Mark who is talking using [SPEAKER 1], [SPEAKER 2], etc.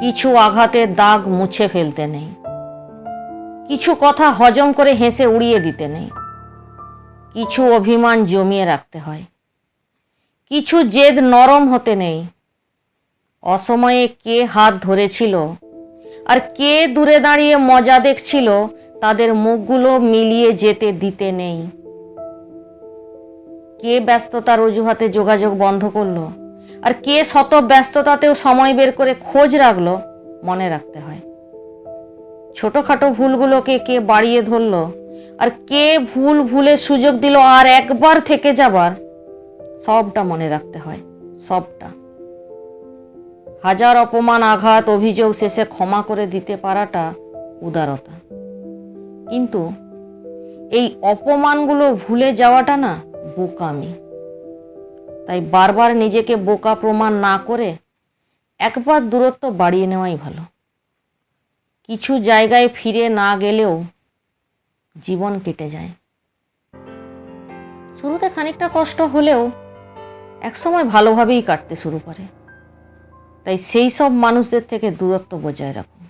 [SPEAKER 1] কিছু আঘাতের দাগ মুছে ফেলতে নেই। কিছু কথা হজম করে হেসে উড়িয়ে দিতে নেই। কিছু অভিমান জমিয়ে রাখতে হয়। কিছু জেদ নরম হতে নেই। অসময়ে কে হাত ধরেছিল? আর কে দূরে দাঁড়িয়ে মজা দেখছিল? তাদের মুখগুলো মিলিয়ে যেতে দিতে নেই। কে ব্যস্ততার অজুহাতে যোগাযোগ বন্ধ করল? আর কে শত ব্যস্ততাতেও সময় বের করে খোঁজ রাখল, মনে রাখতে হয়। ছোটোখাটো ভুলগুলোকে কে বাড়িয়ে ধরলো, আর কে ভুল ভুলে সুযোগ দিল আর একবার থেকে যাবার, সবটা মনে রাখতে হয়, সবটা। হাজার অপমান, আঘাত, অভিযোগ শেষে ক্ষমা করে দিতে পারাটা উদারতা। কিন্তু এই অপমানগুলো ভুলে যাওয়াটা না বোকামি। তাই বারবার নিজেকে বোকা প্রমাণ না করে একবার দূরত্ব বাড়িয়ে নেওয়াই ভালো। কিছু জায়গায় ফিরে না গেলেও জীবন কেটে যায়। শুরুতে খানিকটা কষ্ট হলেও একসময় ভালোভাবেই কাটতে শুরু করে। তাই সেই সব মানুষদের থেকে দূরত্ব বজায় রাখো